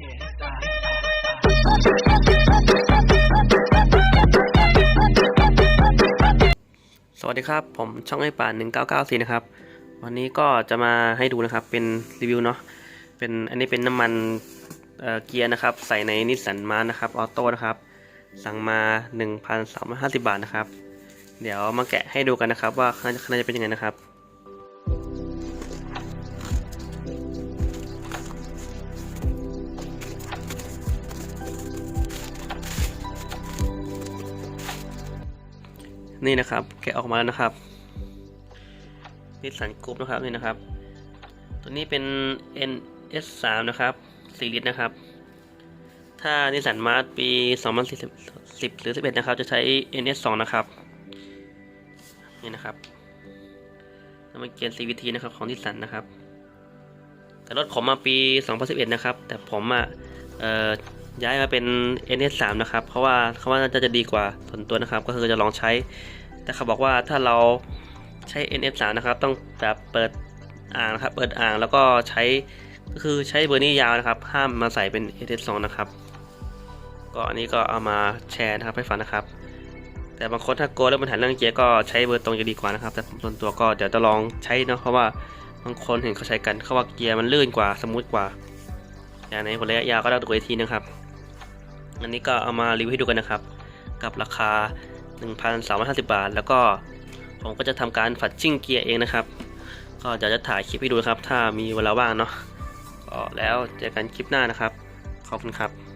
สวัสดีครับ ผมช่องไอ้ป่าน1994 นะครับ วันนี้ก็จะมาให้ดูนะครับ เป็นรีวิวเนาะ เป็นอันนี้เป็นน้ำมันเเกียร์นะครับ ใส่ในนิสสันมานะครับ ออโต้นะครับ สั่งมา 1,350 บาทนะครับ เดี๋ยวมาแกะให้ดูกันนะครับ ว่าขนข้างในจะเป็นยังไงนะครับ นี่นะครับ แกะออกมาแล้วนะครับนิสสันกรุ๊ปนะครับนี่นะครับ ตัวนี้เป็น NS3 นะครับ4ลิตรนะครับ ถ้านิสสันมาร์ปี 2010หรือ 11 นะครับ จะใช้ NS2 นะครับ นี่นะครับน้ำมันเกียร์ CVT นะครับของนิสสันนะครับ แต่รถผมมาปี 2011 นะครับ แต่ผมอะเอ่อ ย้ายมาเป็น NS3 นะครับ เพราะว่าเขาว่าน่าจะดีกว่าส่วนตัวนะครับ ก็คือจะลองใช้ แต่เขาบอกว่าถ้าเราใช้ NS3 นะครับ ต้องแบบเปิดอ่างนะครับ เปิดอ่างแล้วก็ใช้ก็คือใช้เบอร์นี้ยาวนะครับ ห้ามมาใส่เป็น NS2 นะครับ ก็อันนี้ก็เอามาแชร์นะครับให้ฟังนะครับ แต่บางคนถ้ากลัวเรื่องปัญหาเรื่องเกียร์ก็ใช้เบอร์ตรงจะดีกว่านะครับ แต่ผมส่วนตัวก็เดี๋ยวจะลองใช้เนาะเพราะว่าบางคนเห็นเขาใช้กันเขาว่าเกียร์มันลื่นกว่าสมูทกว่า ในผลระยะยาวก็ต้องดูอีกทีนะครับ อันนี้ก็เอามารีวิวให้ดูกันนะครับ กับราคา 1,350 บาท แล้วก็ผมก็จะทำการฝัดชิ่งเกียร์เองนะครับ ก็เดี๋ยวจะถ่ายคลิปให้ดูนะครับ ถ้ามีเวลาว่างเนาะก็แล้วเจอกันคลิปหน้านะครับ ขอบคุณครับ